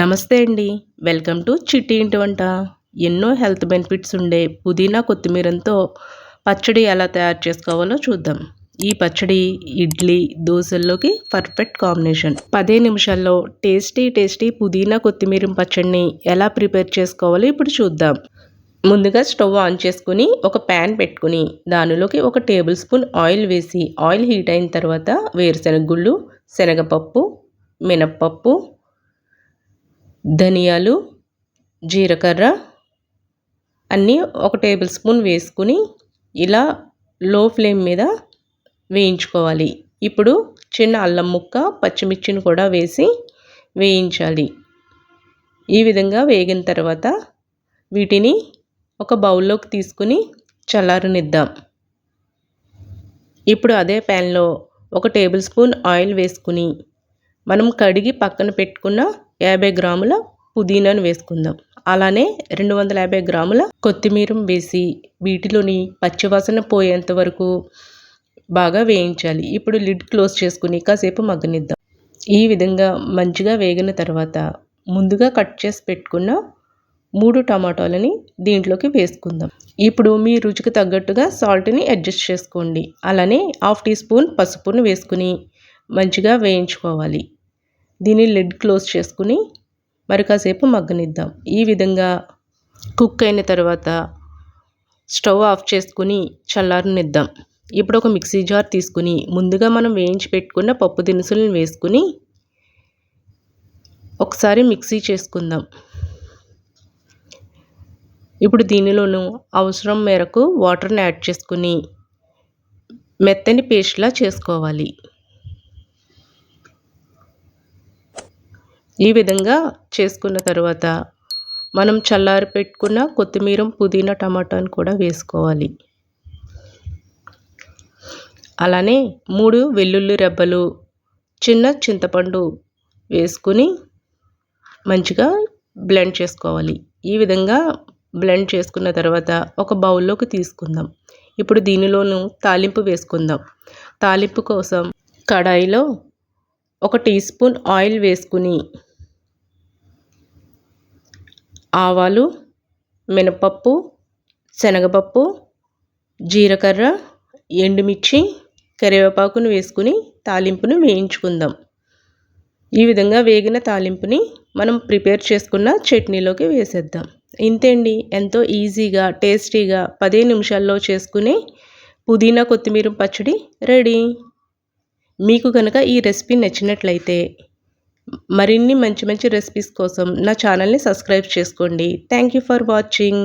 నమస్తే అండి. Welcome to చిట్టి ఇంటి వంట. ఎన్నో హెల్త్ బెనిఫిట్స్ ఉండే పుదీనా కొత్తిమీరంతో పచ్చడి ఎలా తయారు చేసుకోవాలో చూద్దాం. ఈ పచ్చడి ఇడ్లీ దోశల్లోకి పర్ఫెక్ట్ కాంబినేషన్ పదే నిమిషాల్లో టేస్టీ టేస్టీ పుదీనా కొత్తిమీర పచ్చడిని ఎలా ప్రిపేర్ చేసుకోవాలో ఇప్పుడు చూద్దాం. ముందుగా స్టవ్ ఆన్ చేసుకుని ఒక ప్యాన్ పెట్టుకుని దానిలోకి ఒక టేబుల్ స్పూన్ ఆయిల్ వేసి ఆయిల్ హీట్ అయిన తర్వాత వేరుశనగ గుళ్ళు శనగపప్పు మినప్పప్పు ధనియాలు జీలకర్ర అన్నీ ఒక టేబుల్ స్పూన్ వేసుకుని ఇలా లో ఫ్లేమ్ మీద వేయించుకోవాలి. ఇప్పుడు చిన్న అల్లం ముక్క పచ్చిమిర్చిని కూడా వేసి వేయించాలి. ఈ విధంగా వేగిన తర్వాత వీటిని ఒక బౌల్లోకి తీసుకుని చల్లారనిద్దాం. ఇప్పుడు అదే ప్యాన్లో ఒక టేబుల్ స్పూన్ ఆయిల్ వేసుకుని మనం కడిగి పక్కన పెట్టుకున్న యాభై గ్రాముల పుదీనాను వేసుకుందాం. అలానే రెండు వందల యాభై గ్రాముల కొత్తిమీర వేసి వీటిలోని పచ్చివాసన పోయేంత వరకు బాగా వేయించాలి. ఇప్పుడు లిడ్ క్లోజ్ చేసుకుని కాసేపు మగ్గనిద్దాం. ఈ విధంగా మంచిగా వేగిన తర్వాత ముందుగా కట్ చేసి పెట్టుకున్న మూడు టమాటాలని దీంట్లోకి వేసుకుందాం. ఇప్పుడు మీ రుచికి తగ్గట్టుగా సాల్ట్ని అడ్జస్ట్ చేసుకోండి. అలానే హాఫ్ టీ స్పూన్ పసుపును వేసుకుని మంచిగా వేయించుకోవాలి. దీన్ని లిడ్ క్లోజ్ చేసుకుని మరి కాసేపు మగ్గనిద్దాం. ఈ విధంగా కుక్ అయిన తర్వాత స్టవ్ ఆఫ్ చేసుకుని చల్లారనిద్దాం. ఇప్పుడు ఒక మిక్సీ జార్ తీసుకుని ముందుగా మనం వేయించి పెట్టుకున్న పప్పు దినుసులను వేసుకుని ఒకసారి మిక్సీ చేసుకుందాం. ఇప్పుడు దీనిలోనూ అవసరం మేరకు వాటర్ని యాడ్ చేసుకుని మెత్తని పేస్ట్లా చేసుకోవాలి. ఈ విధంగా చేసుకున్న తర్వాత మనం చల్లారి పెట్టుకున్న కొత్తిమీర పుదీనా టమాటాను కూడా వేసుకోవాలి. అలానే మూడు వెల్లుల్లి రెబ్బలు చిన్న చింతపండు వేసుకుని మంచిగా బ్లెండ్ చేసుకోవాలి. ఈ విధంగా బ్లెండ్ చేసుకున్న తర్వాత ఒక బౌల్లోకి తీసుకుందాం. ఇప్పుడు దీనిలోనూ తాలింపు వేసుకుందాం. తాలింపు కోసం కడాయిలో ఒక టీ స్పూన్ ఆయిల్ వేసుకుని ఆవాలు మినపప్పు శనగపప్పు జీలకర్ర ఎండుమిర్చి కరివేపాకును వేసుకుని తాలింపును వేయించుకుందాం. ఈ విధంగా వేగిన తాలింపుని మనం ప్రిపేర్ చేసుకున్న చట్నీలోకి వేసేద్దాం. ఇంతే అండి ఎంతో ఈజీగా టేస్టీగా పదే నిమిషాల్లో చేసుకునే పుదీనా కొత్తిమీర పచ్చడి రెడీ. మీకు కనుక ఈ రెసిపీ నచ్చినట్లయితే మరిన్ని మంచి మంచి రెసిపీస్ కోసం నా ఛానల్ని సబ్స్క్రైబ్ చేసుకోండి. Thank you for watching